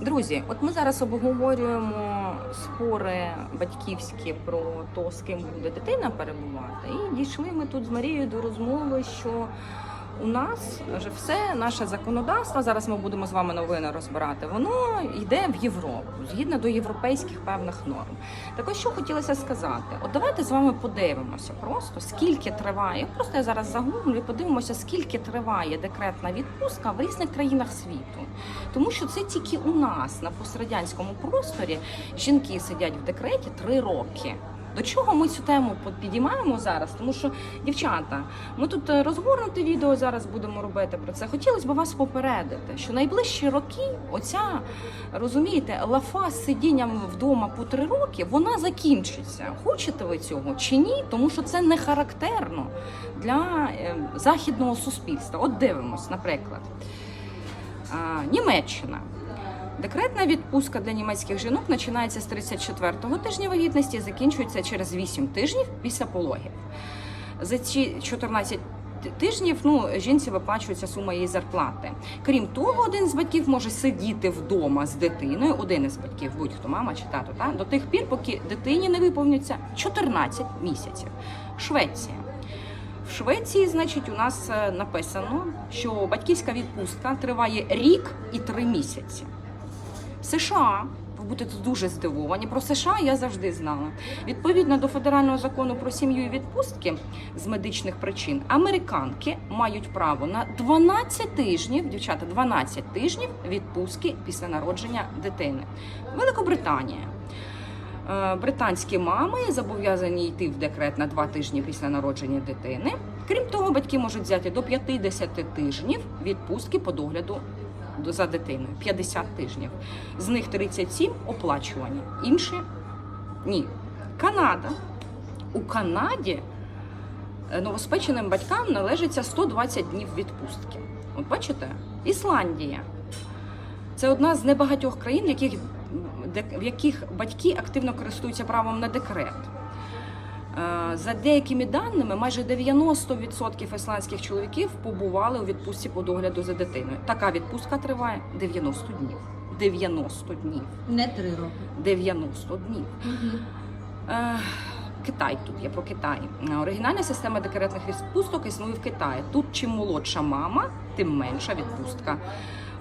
Друзі, от ми зараз обговорюємо спори батьківські про то, з ким буде дитина перебувати. І дійшли ми тут з Марією до розмови, що у нас вже все наше законодавство. Зараз ми будемо з вами новини розбирати. Воно йде в Європу згідно до європейських певних норм. Так ось що хотілося сказати: от давайте з вами подивимося просто скільки триває. Просто я зараз загуглю і подивимося, скільки триває декретна відпустка в різних країнах світу. Тому що це тільки у нас на пострадянському просторі жінки сидять в декреті три роки. До чого ми цю тему підіймаємо зараз? Тому що, дівчата, ми тут е, розгорнуте відео зараз будемо робити про це. Хотілося б вас попередити, що найближчі роки, оця розумієте, лафа з сидінням вдома по три роки, вона закінчиться. Хочете ви цього чи ні? Тому що це не характерно для е, західного суспільства. От дивимось, наприклад, Німеччина. Декретна відпустка для німецьких жінок починається з 34-го тижня вагітності і закінчується через 8 тижнів після пологів. За ці 14 тижнів ну, жінці виплачується сума її зарплати. Крім того, один з батьків може сидіти вдома з дитиною, один із батьків, будь-хто мама чи тато, та, до тих пір, поки дитині не виповнюється 14 місяців. Швеція. В Швеції, значить, у нас е, написано, що батьківська відпустка триває рік і три місяці. США. Ви будете дуже здивовані. Про США я завжди знала. Відповідно до федерального закону про сім'ю і відпустки з медичних причин, американки мають право на 12 тижнів, дівчата, 12 тижнів відпустки після народження дитини. Великобританія. Е, Британські мами зобов'язані йти в декрет на 2 тижні після народження дитини. Крім того, батьки можуть взяти до 50 тижнів відпустки по догляду до- за дитиною 50 тижнів. З них 37 оплачувані. Інші ні. Канада. У Канаді е, новоспеченим батькам належиться 120 днів відпустки. От бачите? Ісландія. Це одна з небагатьох країн, в яких батьки активно користуються правом на декрет. Е, За деякими даними, майже 90% ісландських чоловіків побували у відпустці по догляду за дитиною. Така відпустка триває 90 днів. 90 днів. Не три роки. 90 днів. Е, Китай тут є про Китай. Е, Оригінальна система декретних відпусток існує в Китаї. Тут чим молодша мама, тим менша відпустка.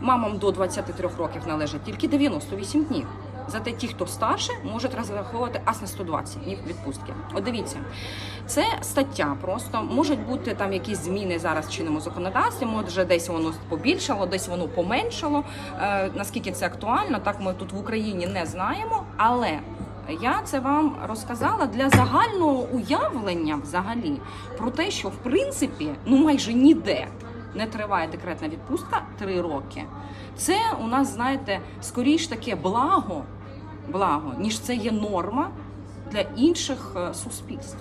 Мамам до 23 років належить тільки 98 днів. Зате ті, хто старше, можуть розраховувати аж на 120 днів відпустки. От дивіться, це стаття. Просто можуть бути там якісь зміни зараз в чинному законодавстві. Може, десь воно побільшало, десь воно поменшало. Е, наскільки це актуально, так ми тут в Україні не знаємо. Але я це вам розказала для загального уявлення взагалі про те, що в принципі ну майже ніде не триває декретна відпустка три роки. Це у нас, знаєте, скоріш таке благо, благо, ніж це є норма для інших е, суспільств.